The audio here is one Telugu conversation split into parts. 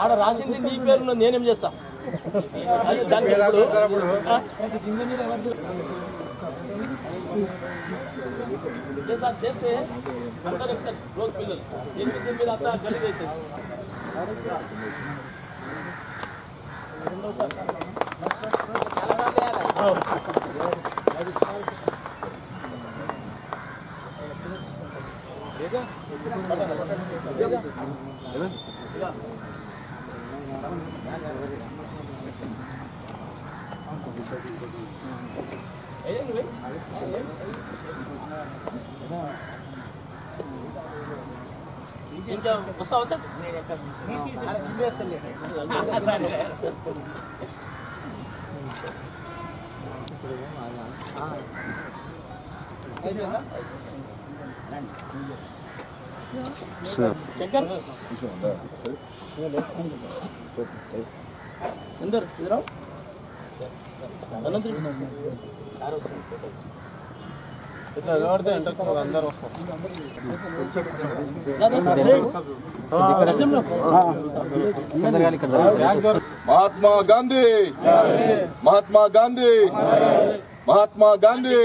ఆడ రాసింది నీ పేరు నేనేం చేస్తా అది దానికి ఇప్పుడు ఆ? కింద మీద ఎవరు ఏ సార్ చేస్తే అందరూ ఎక్కుతారు రోజు పిల్లలు ఎనిమిది మీద అంతా గలీజ్ అవుతుంది రెండోసారి అయ్యింది భయ్. ఇంకా వస్తావా సార్ కింద వేస్తలే అయిపోయిందా శంకర్ ఎందరు ఇట్లా ఎవరితే ఎంటర్ అందరు మహాత్మా గాంధీ! మహాత్మా గాంధీ! మహాత్మా గాంధీ!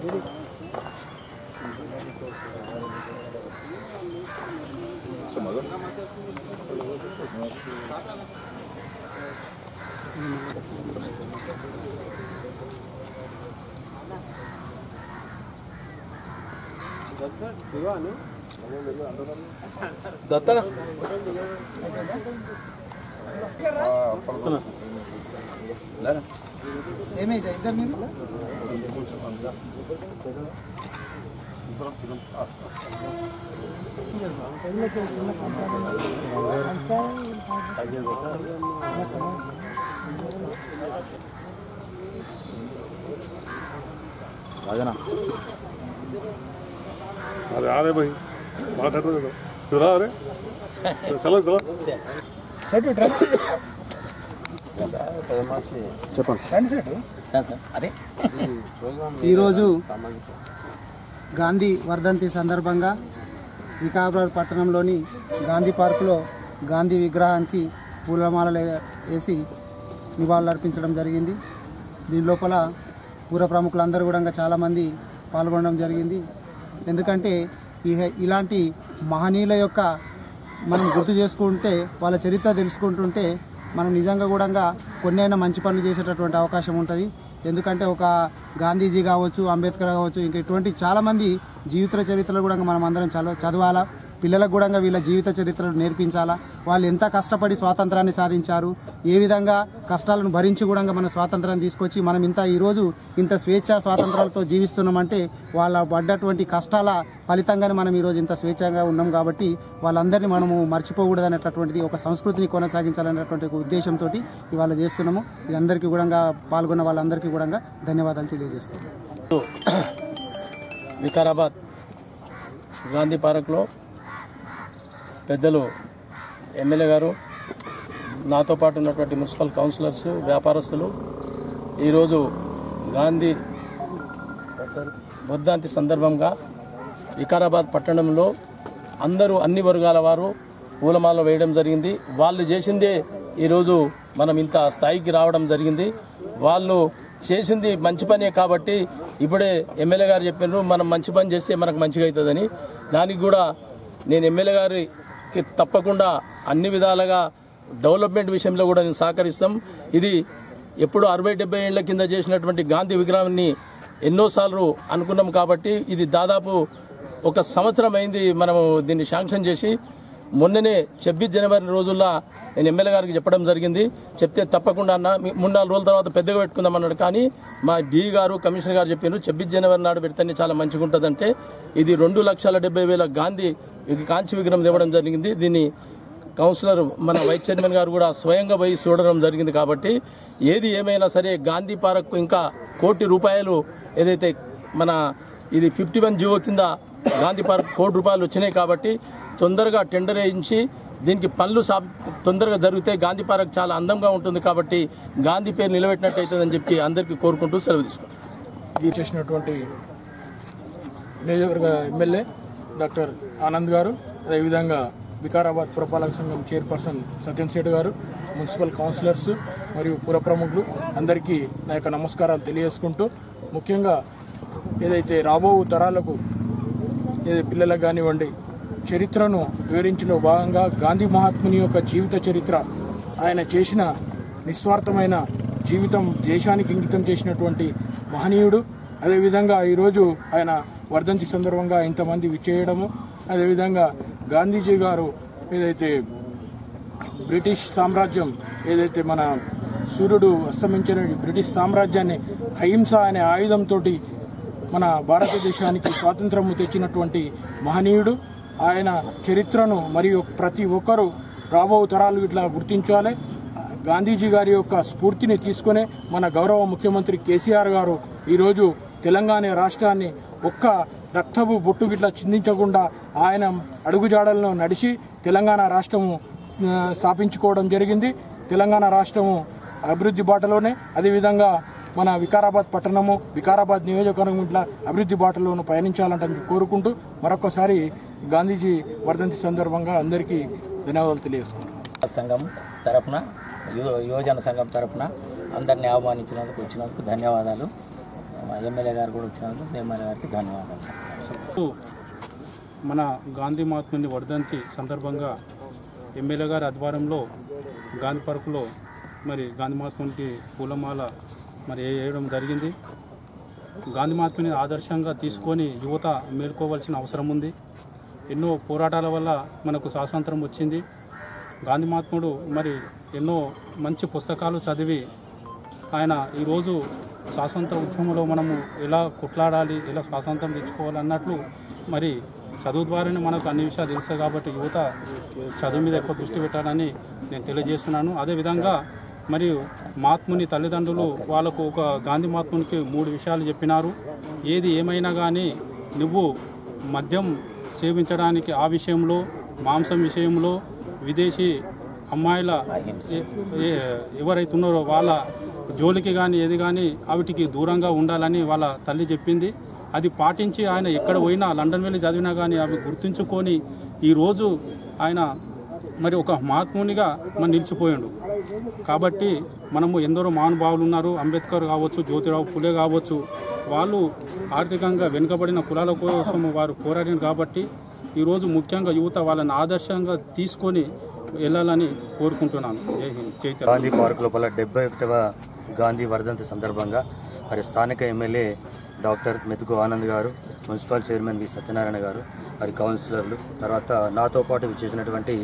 Thank you. دتنا لا لا ఏమే ఇద్దరు మీరు రాజనా అది చెప్పండి. ఈరోజు గాంధీ వర్ధంతి సందర్భంగా వికాబాద్ పట్టణంలోని గాంధీ పార్కులో గాంధీ విగ్రహానికి పూలమాలలు వేసి నివాళులర్పించడం జరిగింది. దీని లోపల పూర్వ ప్రముఖులందరూ కూడా చాలామంది పాల్గొనడం జరిగింది. ఎందుకంటే ఈ ఇలాంటి మహనీయుల యొక్క మనం గుర్తు చేసుకుంటే వాళ్ళ చరిత్ర తెలుసుకుంటుంటే మనం నిజంగా కూడా కొన్నైనా మంచి పనులు చేసేటటువంటి అవకాశం ఉంటుంది. ఎందుకంటే ఒక గాంధీజీ కావచ్చు అంబేద్కర్ కావచ్చు ఇంకా ఇటువంటి చాలామంది జీవిత చరిత్రలు కూడా మనం అందరం చదవ చదవాలా. పిల్లలకు కూడా వీళ్ళ జీవిత చరిత్రలు నేర్పించాలా? వాళ్ళు ఎంత కష్టపడి స్వాతంత్రాన్ని సాధించారు? ఏ విధంగా కష్టాలను భరించి కూడా మన స్వాతంత్రాన్ని తీసుకొచ్చి మనం ఇంత ఈరోజు ఇంత స్వేచ్ఛ స్వాతంత్రాలతో జీవిస్తున్నామంటే వాళ్ళ పడ్డటువంటి కష్టాల ఫలితంగానే మనం ఈరోజు ఇంత స్వేచ్ఛగా ఉన్నాం కాబట్టి వాళ్ళందరినీ మనము మర్చిపోకూడదనేటటువంటిది ఒక సంస్కృతిని కొనసాగించాలనేటువంటి ఒక ఉద్దేశంతో ఇవాళ చేస్తున్నాము. అందరికీ కూడా పాల్గొన్న వాళ్ళందరికీ కూడా ధన్యవాదాలు తెలియజేస్తాం వికారాబాద్ గాంధీ పార్క్లో పెద్దలు ఎమ్మెల్యే గారు నాతో పాటు ఉన్నటువంటి మున్సిపల్ కౌన్సిలర్స్ వ్యాపారస్తులు ఈరోజు గాంధీ వర్ధంతి సందర్భంగా వికారాబాద్ పట్టణంలో అందరూ అన్ని వర్గాల వారు పూలమాల వేయడం జరిగింది. వాళ్ళు చేసిందే ఈరోజు మనం ఇంత స్థాయికి రావడం జరిగింది. వాళ్ళు చేసింది మంచి పనే కాబట్టి ఇప్పుడే ఎమ్మెల్యే గారు చెప్పినారు మనం మంచి పని చేస్తే మనకు మంచిగా అవుతుందని. దానికి కూడా నేను ఎమ్మెల్యే గారి కి తప్పకుండా అన్ని విధాలుగా డెవలప్మెంట్ విషయంలో కూడా నేను సహకరిస్తాం. ఇది ఎప్పుడు అరవై డెబ్బై ఏళ్ళ కింద చేసినటువంటి గాంధీ విగ్రహాన్ని ఎన్నోసార్లు అనుకున్నాం కాబట్టి ఇది దాదాపు ఒక సంవత్సరం అయింది మనము దీన్ని శాంక్షన్ చేసి. మొన్ననే ఛబ్బీస్ జనవరి రోజుల్లో నేను ఎమ్మెల్యే గారికి చెప్పడం జరిగింది. చెప్తే తప్పకుండా అన్న మూడు నాలుగు రోజుల తర్వాత పెద్దగా పెట్టుకుందాం అన్నాడు. కానీ మా డి గారు కమిషనర్ గారు చెప్పారు ఛబ్బీస్ జనవరి నాడు పెడితేనే చాలా మంచిగా ఉంటుందంటే ఇది రెండు లక్షల డెబ్బై వేల గాంధీ ఇది కాంచి విగ్రహం ఇవ్వడం జరిగింది. దీన్ని కౌన్సిలర్ మన వైస్ చైర్మన్ గారు కూడా స్వయంగా పోయి చూడడం జరిగింది కాబట్టి ఏది ఏమైనా సరే గాంధీ పార్క్ ఇంకా కోటి రూపాయలు ఏదైతే మన ఇది ఫిఫ్టీ వన్ జీవో కింద గాంధీ పార్క్ కోటి రూపాయలు వచ్చినాయి కాబట్టి తొందరగా టెండర్ వేయించి దీనికి పనులు సా తొందరగా జరిగితే గాంధీ పార్క్ చాలా అందంగా ఉంటుంది కాబట్టి గాంధీ పేరు నిలబెట్టినట్టు అవుతుందని చెప్పి అందరికీ కోరుకుంటూ సెలవు తీసుకుంటాం చేసినటువంటి నియోజకవర్గ ఎమ్మెల్యే డాక్టర్ ఆనంద్ గారు అదేవిధంగా వికారాబాద్ పురపాలక సంఘం చైర్పర్సన్ సత్యం శెట్టి గారు మున్సిపల్ కౌన్సిలర్స్ మరియు పుర ప్రముఖులు అందరికీ నా యొక్క నమస్కారాలు తెలియజేసుకుంటూ ముఖ్యంగా ఏదైతే రాబో తరాలకు ఏదైతే పిల్లలకు కానివ్వండి చరిత్రను వివరించలో భాగంగా గాంధీ మహాత్ముని యొక్క జీవిత చరిత్ర. ఆయన చేసిన నిస్వార్థమైన జీవితం దేశానికి ఇంకితం చేసినటువంటి మహనీయుడు. అదేవిధంగా ఈరోజు ఆయన వర్ధంతి సందర్భంగా ఇంతమంది విచ్చేయడము. అదేవిధంగా గాంధీజీ గారు ఏదైతే బ్రిటిష్ సామ్రాజ్యం ఏదైతే మన సూర్యుడు అస్తమించిన బ్రిటిష్ సామ్రాజ్యాన్ని అహింస అనే ఆయుధంతో మన భారతదేశానికి స్వాతంత్రము తెచ్చినటువంటి మహనీయుడు. ఆయన చరిత్రను మరియు ప్రతి ఒక్కరూ రాబో తరాలు ఇట్లా గుర్తించాలి. గాంధీజీ గారి యొక్క స్ఫూర్తిని తీసుకునే మన గౌరవ ముఖ్యమంత్రి కేసీఆర్ గారు ఈరోజు తెలంగాణ రాష్ట్రాన్ని ఒక్క రక్తపు బొట్టు గిట్లా చిందించకుండా ఆయన అడుగుజాడలను నడిచి తెలంగాణ రాష్ట్రము స్థాపించుకోవడం జరిగింది. తెలంగాణ రాష్ట్రము అభివృద్ధి బాటలోనే అదేవిధంగా మన వికారాబాద్ పట్టణము వికారాబాద్ నియోజకవర్గం ఇట్లా అభివృద్ధి బాటలోను పయనించాలంటని కోరుకుంటూ మరొకసారి గాంధీజీ వర్ధంతి సందర్భంగా అందరికీ ధన్యవాదాలు తెలియజేసుకుంటున్నాను. సంఘం తరపున యు- యువజన సంఘం తరపున అందరినీ ఆహ్వానించినందుకు వచ్చినందుకు ధన్యవాదాలు. మా ఎమ్మెల్యే గారు కూడా వచ్చినందుకు ఎమ్మెల్యే గారికి ధన్యవాదాలు. మన గాంధీ మహాత్ముని వర్ధంతి సందర్భంగా ఎమ్మెల్యే గారి ఆధ్వర్యంలో గాంధీ పార్కులో మరి గాంధీ మహాత్మునికి పూలమాల మరి వేయడం జరిగింది. గాంధీ మహాత్ముని ఆదర్శంగా తీసుకొని యువత మేల్కోవాల్సిన అవసరం ఉంది. ఎన్నో పోరాటాల వల్ల మనకు స్వాతంత్రం వచ్చింది. గాంధీ మహాత్ముడు మరి ఎన్నో మంచి పుస్తకాలు చదివి ఆయన ఈరోజు స్వాతంత్ర ఉద్యమంలో మనము ఎలా కొట్లాడాలి ఎలా స్వాతంత్రం తెచ్చుకోవాలి అన్నట్లు మరి చదువు ద్వారానే మనకు అన్ని విషయాలు తెలుస్తాయి కాబట్టి యువత చదువు మీద ఎక్కువ దృష్టి పెట్టాలని నేను తెలియజేస్తున్నాను. అదేవిధంగా మరియు మహాత్ముని తల్లిదండ్రులు వాళ్ళకు ఒక గాంధీ మహాత్మునికి మూడు విషయాలు చెప్పినారు. ఏది ఏమైనా కానీ నువ్వు మద్యం సేవించడానికి ఆ విషయంలో మాంసం విషయంలో విదేశీ అమ్మాయిల ఎవరైతే ఉన్నారో వాళ్ళ జోలికి కానీ ఏది కానీ వాటికి దూరంగా ఉండాలని వాళ్ళ తల్లి చెప్పింది. అది పాటించి ఆయన ఎక్కడ పోయినా లండన్ వెళ్ళి చదివినా కానీ అవి గుర్తుంచుకొని ఈరోజు ఆయన మరి ఒక మహాత్మునిగా మరి నిలిచిపోయాడు. కాబట్టి మనము ఎందరో మహానుభావులు ఉన్నారు. అంబేద్కర్ కావచ్చు జ్యోతిరావు పులే కావచ్చు. వాళ్ళు ఆర్థికంగా వెనుకబడిన కులాల కోసం వారు పోరాడిన కాబట్టి ఈరోజు ముఖ్యంగా యువత వాళ్ళని ఆదర్శంగా తీసుకొని వెళ్ళాలని కోరుకుంటున్నాను. జై హింద్ గాంధీ పార్క్ లోపల డెబ్బై ఒకటవ గాంధీ వర్ధంతి సందర్భంగా మరి స్థానిక ఎమ్మెల్యే డాక్టర్ మెతుకు ఆనంద్ గారు మున్సిపల్ చైర్మన్ వి సత్యనారాయణ గారు మరి కౌన్సిలర్లు తర్వాత నాతో పాటు చేసినటువంటి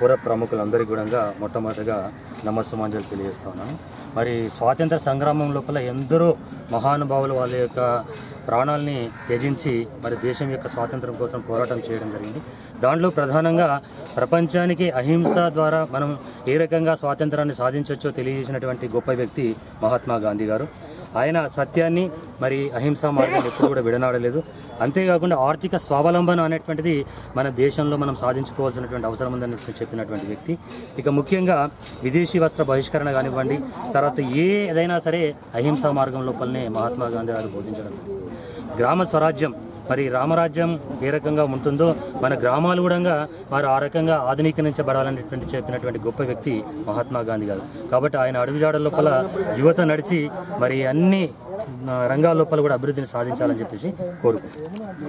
పుర ప్రముఖులందరికీ కూడా మొట్టమొదటిగా నమస్సమాంజలు తెలియజేస్తా ఉన్నాను మరి స్వాతంత్ర సంగ్రామం లోపల ఎందరో మహానుభావులు వాళ్ళ యొక్క ప్రాణాలని త్యజించి మరి దేశం యొక్క స్వాతంత్రం కోసం పోరాటం చేయడం జరిగింది. దాంట్లో ప్రధానంగా ప్రపంచానికి అహింస ద్వారా మనం ఏ రకంగా స్వాతంత్రాన్ని సాధించవచ్చో తెలియజేసినటువంటి గొప్ప వ్యక్తి మహాత్మా గాంధీ గారు. ఆయన సత్యాన్ని మరి అహింసా మార్గాన్ని ఎప్పుడు కూడా విడనాడలేదు. అంతేకాకుండా ఆర్థిక స్వావలంబన అనేటువంటిది మన దేశంలో మనం సాధించుకోవాల్సినటువంటి అవసరం ఉందని చెప్పినటువంటి వ్యక్తి. ఇక ముఖ్యంగా విదేశీ వస్త్ర బహిష్కరణ కానివ్వండి తర్వాత ఏదైనా సరే అహింసా మార్గం లోపలనే మహాత్మా గాంధీ గారు బోధించడం. గ్రామ స్వరాజ్యం మరి రామరాజ్యం ఏ రకంగా ఉంటుందో మన గ్రామాలు కూడా వారు ఆ రకంగా ఆధునీకరించబడాలనేటువంటి చెప్పినటువంటి గొప్ప వ్యక్తి మహాత్మా గాంధీ గారు. కాబట్టి ఆయన అడుగుజాడ లోపల యువత నడిచి మరి అన్ని రంగాల లోపల కూడా అభివృద్ధిని సాధించాలని చెప్పేసి కోరుకుంటున్నాను.